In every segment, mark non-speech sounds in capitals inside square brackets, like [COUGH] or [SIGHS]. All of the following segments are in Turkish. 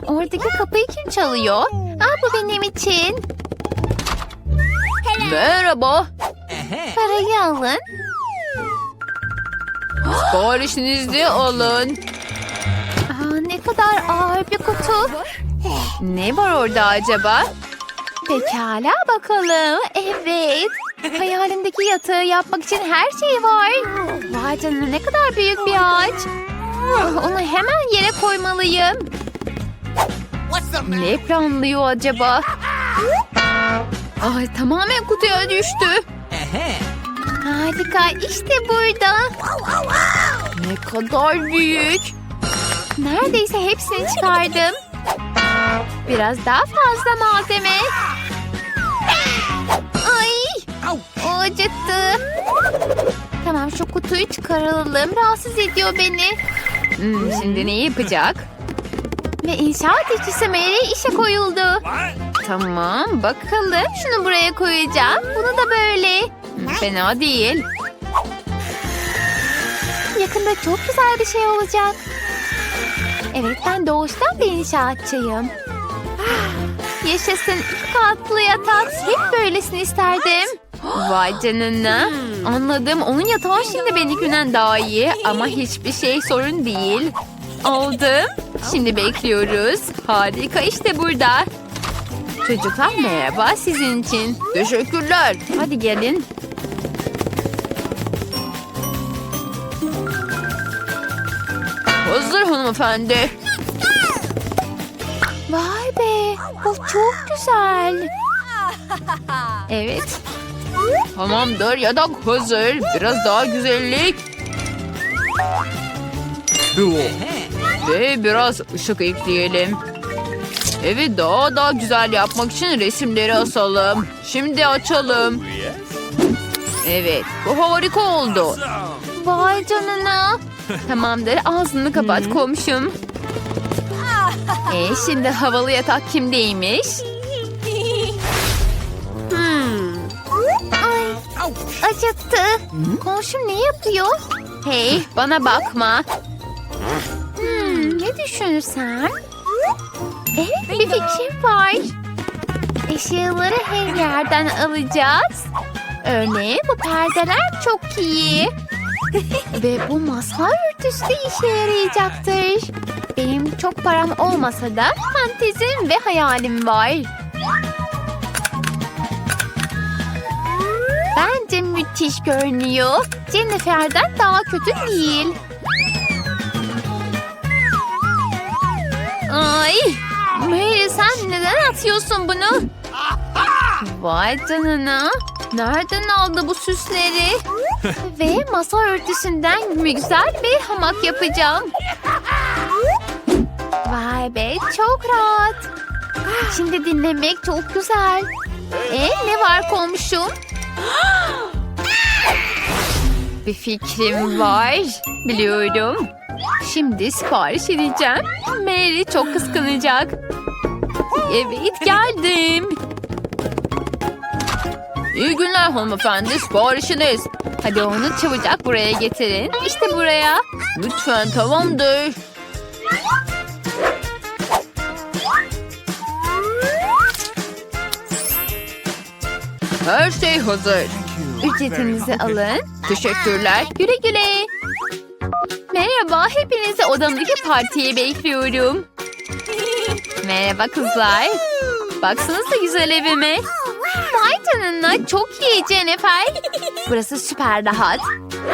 Hmm, oradaki kapıyı kim çalıyor? Aa, bu benim için. Merhaba. Parayı alın. Siparişinizi alın. Aa, ne kadar ağır bir kutu. Ne var orada acaba? Pekala bakalım. Evet. Hayalimdeki yatağı yapmak için her şey var. Vay canına ne kadar büyük bir ağaç. Onu hemen yere koymalıyım. Ne planlıyor acaba? Ay tamamen kutuya düştü. Harika işte burada. Ne kadar büyük. Neredeyse hepsini çıkardım. Biraz daha fazla malzeme. Ay! O acıttı. Tamam şu kutuyu çıkaralım. Rahatsız ediyor beni. Hmm, şimdi ne yapacak? Ve inşaat işçisi Mary işe koyuldu. Tamam bakalım. Şunu buraya koyacağım. Bunu da böyle. Hmm, Fena değil. Yakında çok güzel bir şey olacak. Evet ben doğuştan bir inşaatçıyım. [GASPS] Yaşasın iki katlı yatak. Hep böylesini isterdim. Vay canına. Anladım. Onun yatağı şimdi benimkinden daha iyi. Ama hiçbir şey sorun değil. Aldım. Şimdi bekliyoruz. Harika işte burada. Çocuklar merhaba sizin için. Teşekkürler. Hadi gelin. Hazır hanımefendi. Vay be bu çok güzel. Evet. Tamamdır yatak hazır. Biraz daha güzellik. Ve biraz ışık ekleyelim. Evi daha da güzel yapmak için resimleri asalım. Şimdi açalım. Evet bu harika oldu. Vay canına. Tamamdır ağzını kapat komşum. E şimdi havalı yatak kimdeymiş? Ay acıttı. Komşum ne yapıyor? Hey bana bakma. Ne düşünürsem? Evet bir fikrim var. Eşyaları her yerden alacağız. Örneğin bu perdeler çok iyi. [LAUGHS] Ve bu masa örtüsü de işe yarayacaktır. Benim çok param olmasa da fantezim ve hayalim var. Bence müthiş görünüyor. Jennifer'den daha kötü değil. Ay! Mary sen neden atıyorsun bunu? Vay canına. Nereden aldı bu süsleri? [LAUGHS] Ve masa örtüsünden güzel bir hamak yapacağım. Vay be çok rahat. Şimdi dinlemek çok güzel. E ne var komşum? [GASPS] Bir fikrim var. Biliyorum. Şimdi sipariş edeceğim. Mary çok kıskanacak. Evet geldim. İyi günler hanımefendi siparişiniz. Hadi onu çabucak buraya getirin. İşte buraya. Lütfen tamamdır. Her şey hazır. Ücretinizi alın. Teşekkürler. Güle güle. Merhaba, hepinizi odamdaki partiye bekliyorum. Merhaba kızlar. Baksanıza güzel evime. Vay canına çok iyi Jennifer. Burası süper rahat.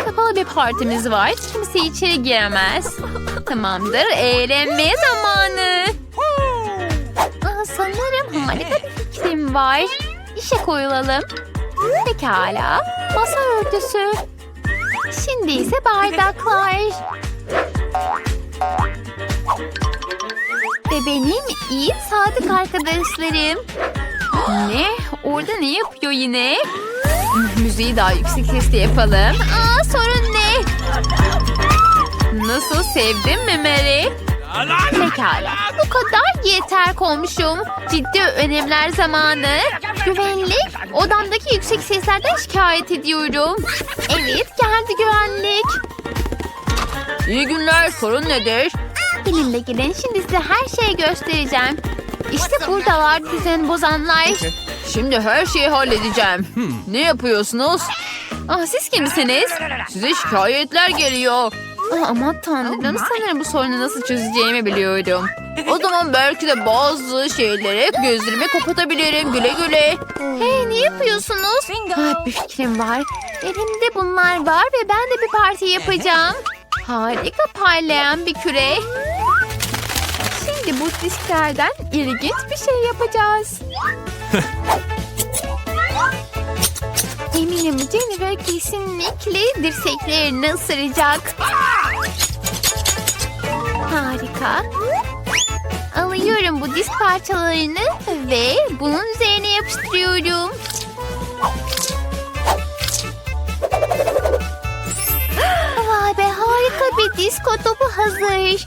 Kapalı bir partimiz var. Kimse içeri giremez. Tamamdır, eğlenme zamanı. Aa, sanırım harika bir fikrim var. İşe koyulalım. Pekala. Masa örtüsü. Şimdi ise bardaklar. Ve benim iyi sadık arkadaşlarım. Ne? Orada ne yapıyor yine? Müziği daha yüksek sesle yapalım. Aa sorun ne? Nasıl sevdin mi Mary? Pekala. Bu kadar yeter komşum. Ciddi önemler zamanı. Güvenlik. Odamdaki yüksek seslerden şikayet ediyorum. Evet geldi güvenlik. İyi günler, sorun nedir? Benimle gelin. Şimdi size her şeyi göstereceğim. İşte buradalar düzen bozanlar. Şimdi her şeyi halledeceğim. Ne yapıyorsunuz? Ah siz kimsiniz? Size şikayetler geliyor. Ah, aman tanrım sanırım bu sorunu nasıl çözeceğimi biliyorum. O zaman belki de bazı şeyleri gözlerimi kapatabilirim. Güle güle. Hey ne yapıyorsunuz? Ha, bir fikrim var. Elimde bunlar var ve ben de bir parti yapacağım. Harika parlayan bir küre. Şimdi bu disklerden ilginç bir şey yapacağız. [LAUGHS] Eminim Jennifer kesinlikle dirseklerini ısıracak. Harika. Alıyorum bu disk parçalarını ve bunun üzerine yapıştırıyorum. Disko topu hazır.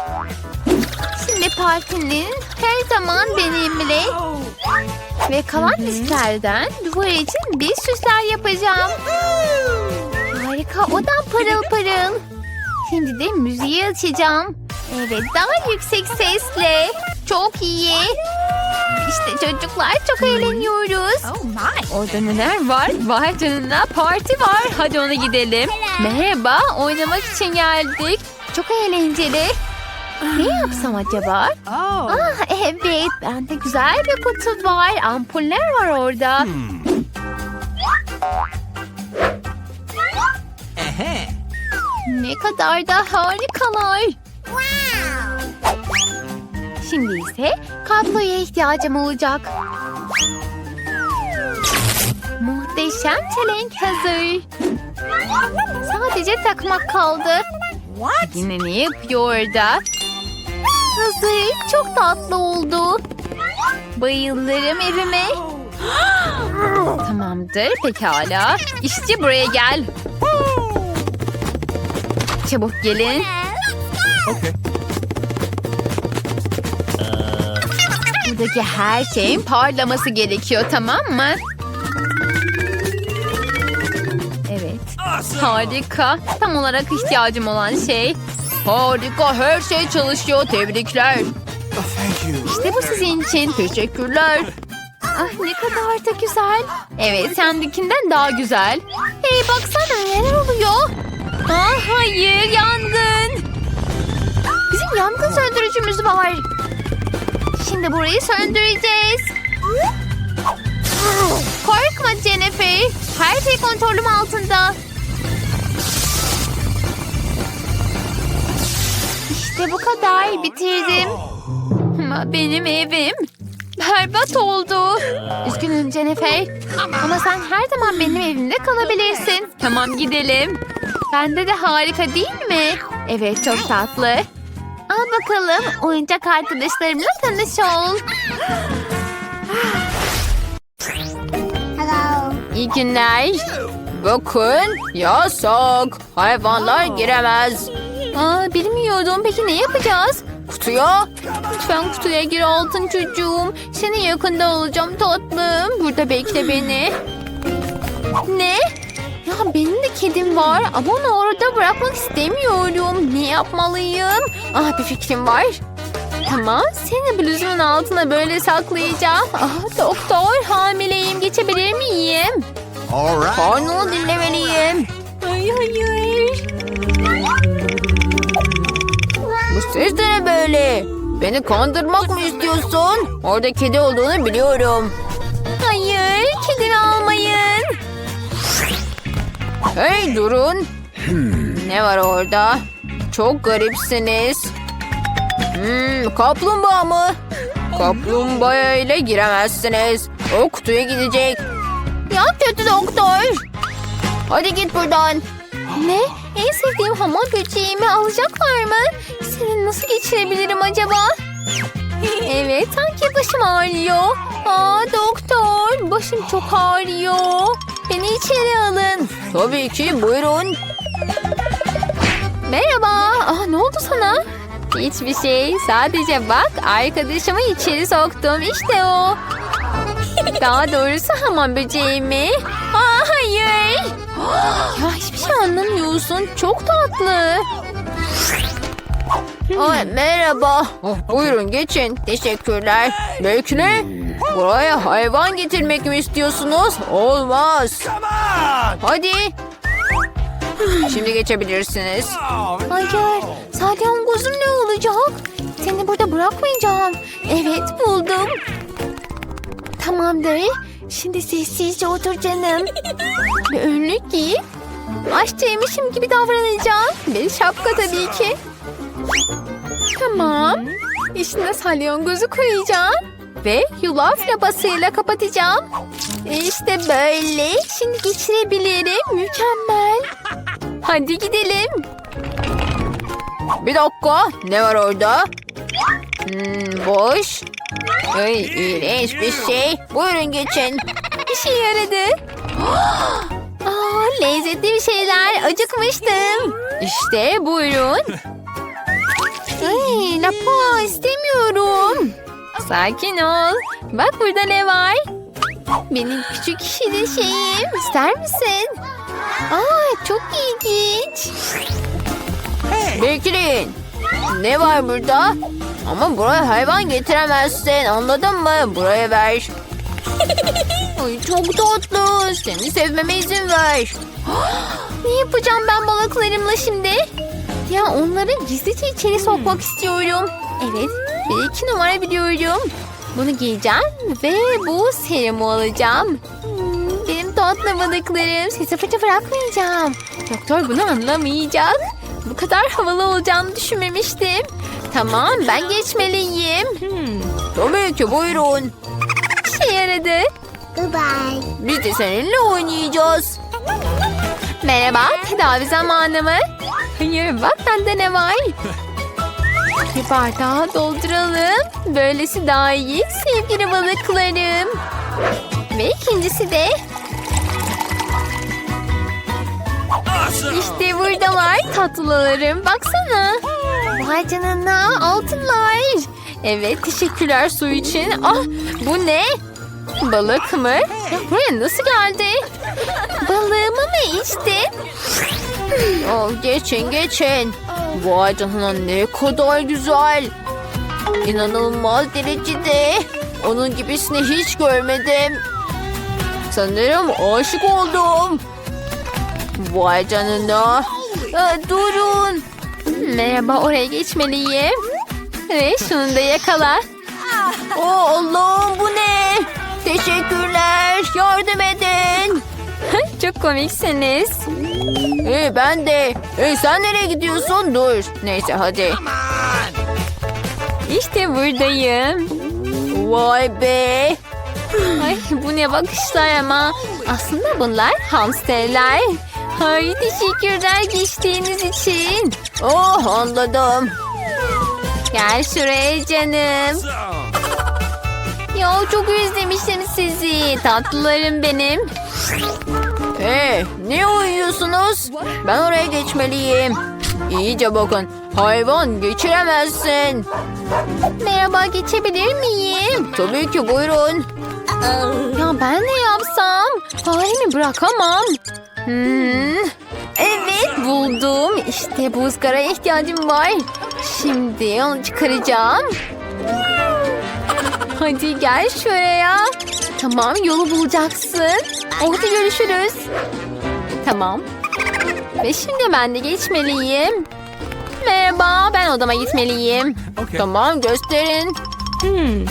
Şimdi partinin her zaman benimle. Ve kalan disklerden duvar için bir süsler yapacağım. Harika odam parıl parıl. Şimdi de müziği açacağım. Evet daha yüksek sesle. Çok iyi. İşte çocuklar çok eğleniyoruz. Orada neler var? Vay canına parti var. Hadi ona gidelim. Merhaba oynamak için geldik. Çok eğlenceli. Ne yapsam acaba? Ah evet bende güzel bir kutu var. Ampuller var orada. Ne kadar da harikalar. Şimdi ise kabloya ihtiyacım olacak. Muhteşem çelenk hazır. Sadece takmak kaldı. Yine ne yapıyor orada? Hazır. Çok tatlı oldu. Bayılırım evime. Tamamdır pekala. İşçi buraya gel. Çabuk gelin. Buradaki her şeyin parlaması gerekiyor tamam mı? Harika. Tam olarak ihtiyacım olan şey. Harika her şey çalışıyor. Tebrikler. İşte bu sizin için. Teşekkürler. Ah ne kadar da güzel. Evet sendekinden daha güzel. Hey baksana neler oluyor. Ah hayır yangın. Bizim yangın söndürücümüz var. Şimdi burayı söndüreceğiz. Korkma Jennifer. Her şey kontrolüm altında. İşte bu kadar. Bitirdim. Ama benim evim berbat oldu. Üzgünüm Jennifer. Ama sen her zaman benim evimde kalabilirsin. Tamam gidelim. Bende de harika değil mi? Evet çok tatlı. Al bakalım oyuncak arkadaşlarımla tanış ol. İyi günler. Bakın yasak. Hayvanlar giremez. Aa, bilmiyordum. Peki ne yapacağız? Kutuya Lütfen kutuya gir altın çocuğum. Senin yakında olacağım tatlım. Burada bekle beni. Ne? Ya benim de kedim var ama onu orada bırakmak istemiyorum. Ne yapmalıyım? Ah bir fikrim var. Tamam seni bluzumun altına böyle saklayacağım. Ah doktor hamileyim geçebilir miyim? All right. karnını dinlemeliyim. Ay hayır. Ses de ne böyle? Beni kandırmak mı istiyorsun? Orada kedi olduğunu biliyorum. Hayır kedimi almayın. Hey durun. Ne var orada? Çok garipsiniz. Hmm, kaplumbağa mı? Kaplumbağa ile giremezsiniz. O kutuya gidecek. Ya kötü doktor. Hadi git buradan. Ne? Hamam böceğimi alacaklar mı? Seni nasıl geçirebilirim acaba? Evet, sanki başım ağrıyor. Aa doktor, başım çok ağrıyor. Beni içeri alın. Tabii ki buyurun. Merhaba. Aa, ne oldu sana? Hiçbir şey. Sadece bak arkadaşımı içeri soktum. İşte o. Daha doğrusu hamam böceğimi. Ya hiçbir şey anlamıyorsun. Çok tatlı. Ay, merhaba. Oh, buyurun geçin. Teşekkürler. Bekle. Buraya hayvan getirmek mi istiyorsunuz? Olmaz. Hadi. Şimdi geçebilirsiniz. Hayır, salyangozum ne olacak? Seni burada bırakmayacağım. Evet, buldum. Tamamdır. Şimdi sessizce otur canım. Bir önlük giy. Aşçıymışım gibi davranacağım. Bir şapka tabii ki. Tamam. İçine salyangozu koyacağım. Ve yulaf lapasıyla kapatacağım. İşte böyle. Şimdi geçirebilirim. Mükemmel. Hadi gidelim. Bir dakika. Ne var orada? Hmm, boş. Ay, iğrenç bir şey. Buyurun geçin. İşe yaradı. [GASPS] Aa, lezzetli bir şeyler. Acıkmıştım. İşte buyurun. Ay, lapa istemiyorum. Sakin ol. Bak burada ne var? Benim küçük şirin şeyim. İster misin? Aa, çok ilginç. Bekleyin. Ne var burada? Ama buraya hayvan getiremezsin. Anladın mı? Buraya ver. Ay çok tatlı. Seni sevmeme izin ver. [GASPS] Ne yapacağım ben balıklarımla şimdi? Ya onları gizlice içeri sokmak istiyorum. Evet, bir iki numara biliyorum. Bunu giyeceğim ve bu serumu alacağım. Hmm, benim tatlı balıklarım. Sizi fıçı bırakmayacağım. Doktor bunu anlamayacak. Bu kadar havalı olacağını düşünmemiştim. Tamam, ben geçmeliyim. Tabii ki buyurun. İşe yaradı. Biz de seninle oynayacağız. Merhaba, tedavi zamanı mı? Hayır, bak bende ne var? Bir bardağı dolduralım. Böylesi daha iyi sevgili balıklarım. Ve ikincisi de işte buradalar tatlılarım. Baksana. Vay canına altınlar. Evet teşekkürler su için. Ah bu ne? Balık mı? Ya buraya nasıl geldi? Balığımı mı içtin? Oh, geçin geçin. Vay canına ne kadar güzel. İnanılmaz derecede. Onun gibisini hiç görmedim. Sanırım aşık oldum. Vay canına. Aa, durun. Merhaba oraya geçmeliyim. Ve şunu da yakala. Oh Allah'ım bu ne? Teşekkürler. Yardım edin. [LAUGHS] Çok komiksiniz. Ee, ben de. Ee, sen nereye gidiyorsun? Dur. Neyse hadi. İşte buradayım. Vay be. Ay bu ne bakışlar ama. Aslında bunlar hamsterler. Ay teşekkürler geçtiğiniz için. Oh anladım. Gel şuraya canım. Ya çok özlemişim sizi. Tatlılarım benim. Hey, ne uyuyorsunuz? Ben oraya geçmeliyim. İyice bakın. Hayvan geçiremezsin. Merhaba geçebilir miyim? Tabii ki buyurun. Ya ben ne yapsam? Halimi bırakamam. Hmm. Evet buldum. İşte bu ızgaraya ihtiyacım var. Şimdi onu çıkaracağım. Hadi gel şuraya. Tamam yolu bulacaksın. Orada görüşürüz. Tamam. Ve şimdi ben de geçmeliyim. Merhaba ben odama gitmeliyim. Tamam gösterin.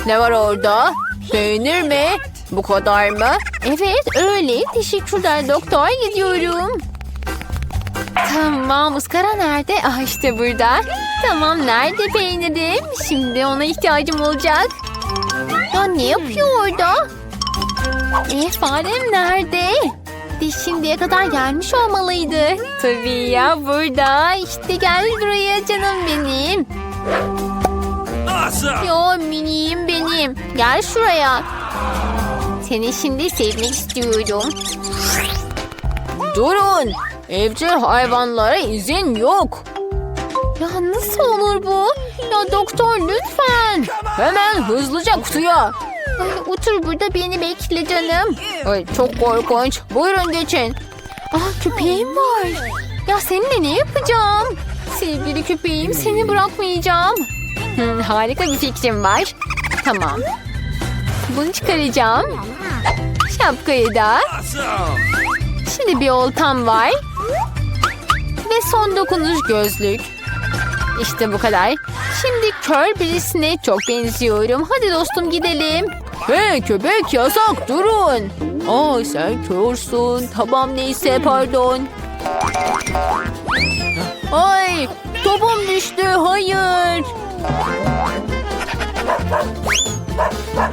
Ne var orada? Peynir mi? Bu kadar mı? Evet öyle. Teşekkürler doktor. Gidiyorum. Tamam ıskara nerede? Ah işte burada. Tamam nerede peynirim? Şimdi ona ihtiyacım olacak. Ne yapıyor orada? E farem nerede? De şimdiye kadar gelmiş olmalıydı. Tabii ya burada. İşte gel buraya canım benim. Yo miniyim benim. Gel şuraya. Seni şimdi sevmek istiyorum. Durun. Evcil hayvanlara izin yok. Ya nasıl olur bu? Ya doktor lütfen. Hemen hızlıca kutuya. Ay, otur burada beni bekle canım. Ay, çok korkunç. Buyurun geçin. Ah köpeğim var. Ya seninle ne yapacağım? Sevgili köpeğim seni bırakmayacağım. Hı, harika bir fikrim var. Tamam. Bunu çıkaracağım. Şapkayı da. Şimdi bir oltam var. Ve son dokunuş gözlük. İşte bu kadar. Şimdi kör birisine çok benziyorum. Hadi dostum gidelim. Hey köpek yasak durun. Aa sen körsün. Tamam neyse pardon. Ay topum düştü hayır.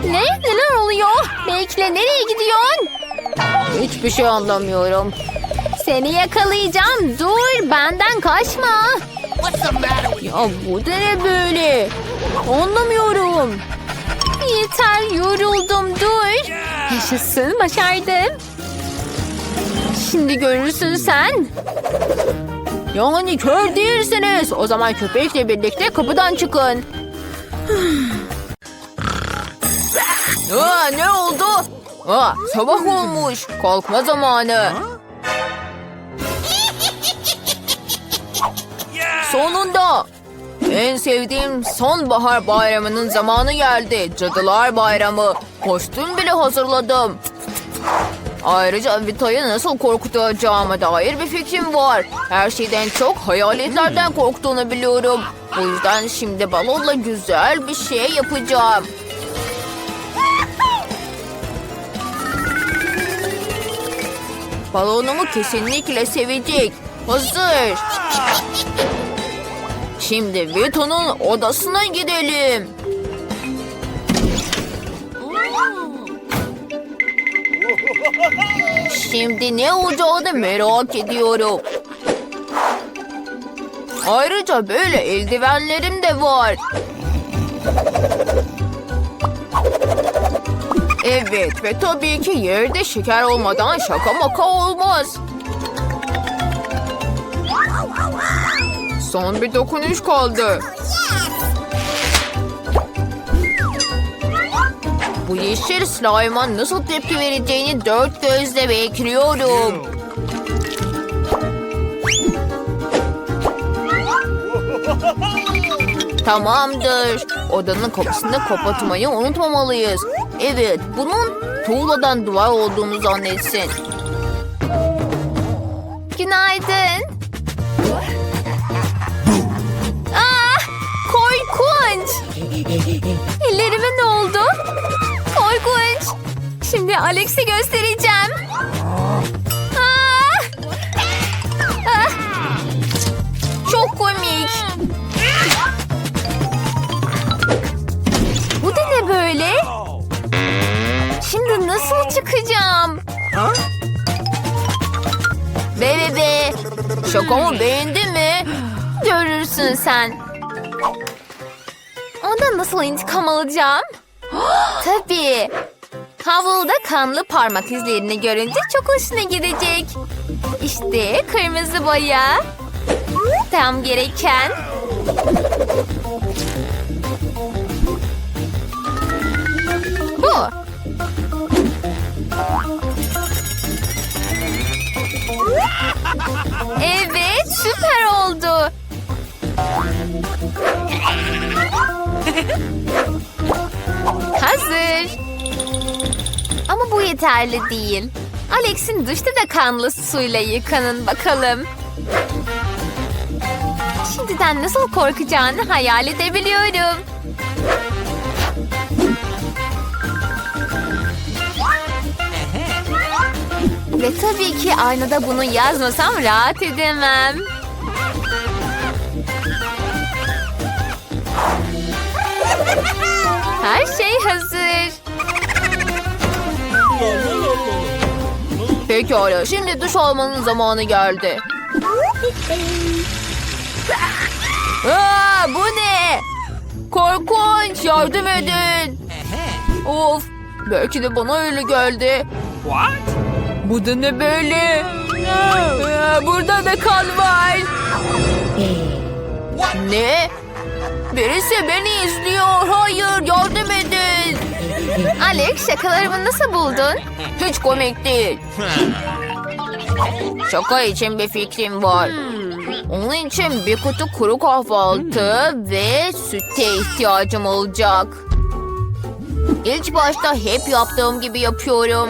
Ne? Neler oluyor? Bekle nereye gidiyorsun? Hiçbir şey anlamıyorum. Seni yakalayacağım. Dur benden kaçma. Ya bu da ne böyle? Anlamıyorum. Yeter yoruldum dur. Yaşasın başardım. Şimdi görürsün sen. Yani kör değilsiniz. O zaman köpekle birlikte kapıdan çıkın. [SIGHS] Aa, ne oldu? Aa, sabah olmuş. Kalkma zamanı. Sonunda. En sevdiğim sonbahar bayramının zamanı geldi. Cadılar Bayramı. Kostüm bile hazırladım. Ayrıca Vita'yı nasıl korkutacağıma dair bir fikrim var. Her şeyden çok hayaletlerden korktuğunu biliyorum. O yüzden şimdi balonla güzel bir şey yapacağım. Balonumu kesinlikle sevecek. Hazır. Şimdi Vito'nun odasına gidelim. Şimdi ne olacağını merak ediyorum. Ayrıca böyle eldivenlerim de var. Evet ve tabii ki yerde şeker olmadan şaka maka olmaz. Son bir dokunuş kaldı. Bu yeşil slime'a nasıl tepki vereceğini dört gözle bekliyorum. Tamamdır. Odanın kapısını kapatmayı unutmamalıyız. Evet, bunun tuğladan duvar olduğunu zannetsin. Günaydın. Ellerime ne oldu? Korkunç. Şimdi Alex'i göstereceğim. Aa! Ah! Çok komik. Bu da ne böyle? Şimdi nasıl çıkacağım? Be be be. Şakamı beğendin mi? Görürsün sen. Nasıl intikam alacağım? [GASPS] Tabii. Havluda kanlı parmak izlerini görünce çok hoşuna gidecek. İşte kırmızı boya. Tam gereken. Bu. Evet, süper oldu. [LAUGHS] Hazır. Ama bu yeterli değil. Alex'in dışta da kanlı suyla yıkanın bakalım. Şimdiden nasıl korkacağını hayal edebiliyorum. Ve tabii ki aynada bunu yazmasam rahat edemem. Her şey hazır. Pekala, şimdi duş almanın zamanı geldi. Aa, bu ne? Korkunç, yardım edin. Of, belki de bana öyle geldi. What? Bu da ne böyle? Aa, burada da kan var. Ne? Birisi beni izliyor. Hayır yardım edin. Alex şakalarımı nasıl buldun? Hiç komik değil. Şaka için bir fikrim var. Onun için bir kutu kuru kahvaltı ve süte ihtiyacım olacak. İlk başta hep yaptığım gibi yapıyorum.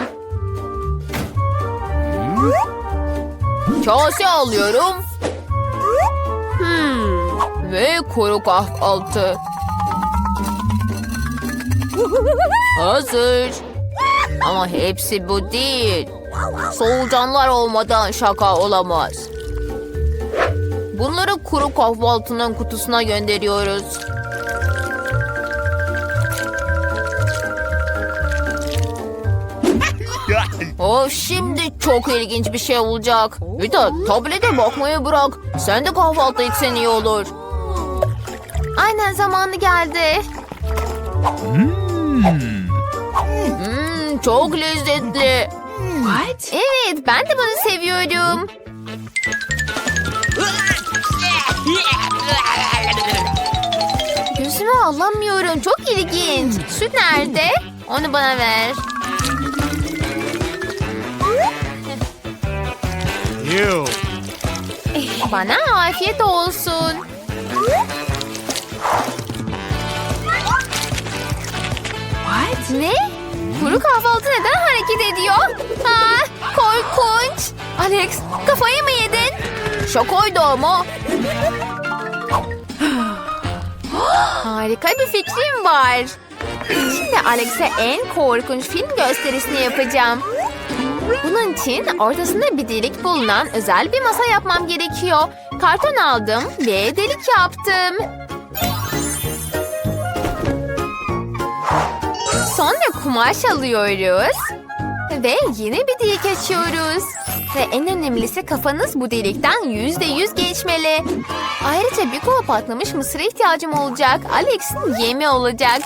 Kase alıyorum. Hmm, ve kuru kahvaltı. Hazır. Ama hepsi bu değil. Solucanlar olmadan şaka olamaz. Bunları kuru kahvaltının kutusuna gönderiyoruz. [LAUGHS] Oh şimdi çok ilginç bir şey olacak. Vita tablete bakmayı bırak. Sen de kahvaltı etsen iyi olur. Aynen zamanı geldi. Hmm, çok lezzetli. Evet ben de bunu seviyorum. Gözümü alamıyorum. Çok ilginç. Süt nerede? Onu bana ver. Ew. Bana afiyet olsun. Ne? Kuru kahvaltı neden hareket ediyor? Ha, korkunç. Alex kafayı mı yedin? Şakaydı [GASPS] ama. Harika bir fikrim var. Şimdi Alex'e en korkunç film gösterisini yapacağım. Bunun için ortasında bir delik bulunan özel bir masa yapmam gerekiyor. Karton aldım ve delik yaptım. Sonra kumaş alıyoruz. Ve yeni bir delik açıyoruz. Ve en önemlisi kafanız bu delikten yüzde yüz geçmeli. Ayrıca bir kova patlamış mısıra ihtiyacım olacak. Alex'in yemi olacak.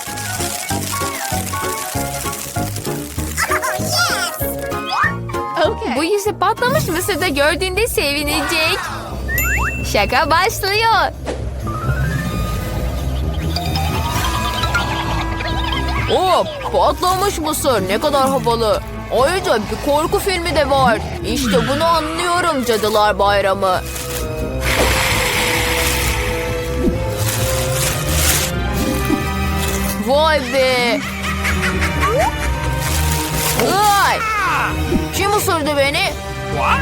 Bu yüzü patlamış mısırda gördüğünde sevinecek. Şaka başlıyor. Oo, patlamış mısır ne kadar havalı. Ayrıca bir korku filmi de var. İşte bunu anlıyorum Cadılar Bayramı. Vay be. Ay! Kim ısırdı beni? What?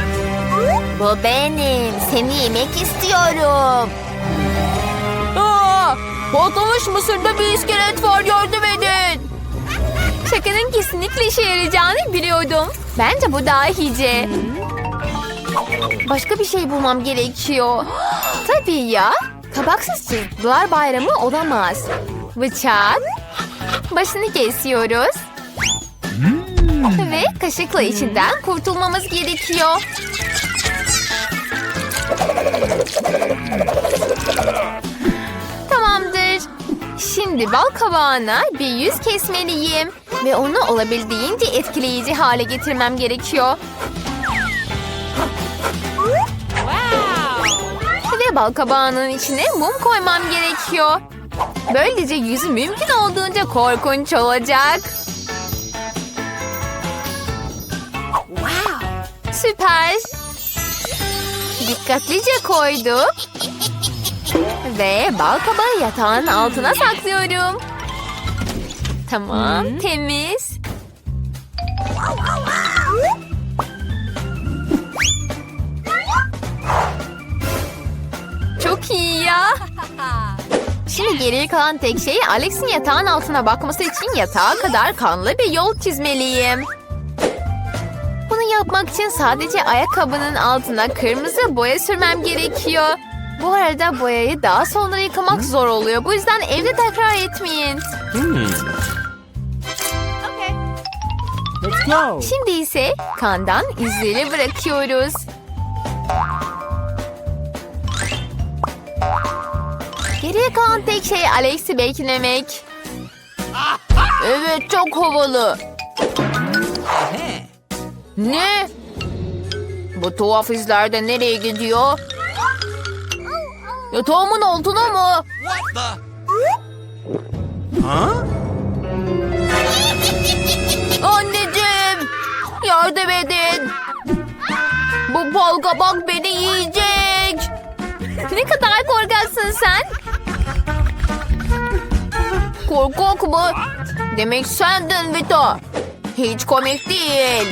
Bu benim. Seni yemek istiyorum. Patlamış mısırda bir iskelet var yardım edin. Şakanın kesinlikle işe yarayacağını biliyordum. Bence bu daha iyice. Başka bir şey bulmam gerekiyor. Tabii ya. Kabaksız çocuklar bayramı olamaz. Bıçak. Başını kesiyoruz. Ve kaşıkla içinden kurtulmamız gerekiyor. Şimdi bal kabağına bir yüz kesmeliyim. Ve onu olabildiğince etkileyici hale getirmem gerekiyor. Ve bal kabağının içine mum koymam gerekiyor. Böylece yüzü mümkün olduğunca korkunç olacak. Süper. Dikkatlice koyduk. Ve bal kabağı yatağın altına saklıyorum. Tamam, temiz. Çok iyi ya. Şimdi geriye kalan tek şey Alex'in yatağın altına bakması için yatağa kadar kanlı bir yol çizmeliyim. Bunu yapmak için sadece ayakkabının altına kırmızı boya sürmem gerekiyor. Bu arada boyayı daha sonra yıkamak zor oluyor. Bu yüzden evde tekrar etmeyin. Let's go. Şimdi ise kandan izleri bırakıyoruz. Geriye kalan tek şey Alex'i beklemek. Evet çok havalı. Ne? Bu tuhaf izler de nereye gidiyor? Yatağımın altına mı? Huh? Anneciğim! Yardım edin! Bu bal kabak beni yiyecek! Ne kadar korkaksın sen. Korkak mı? Demek sendin Vito. Hiç komik değil.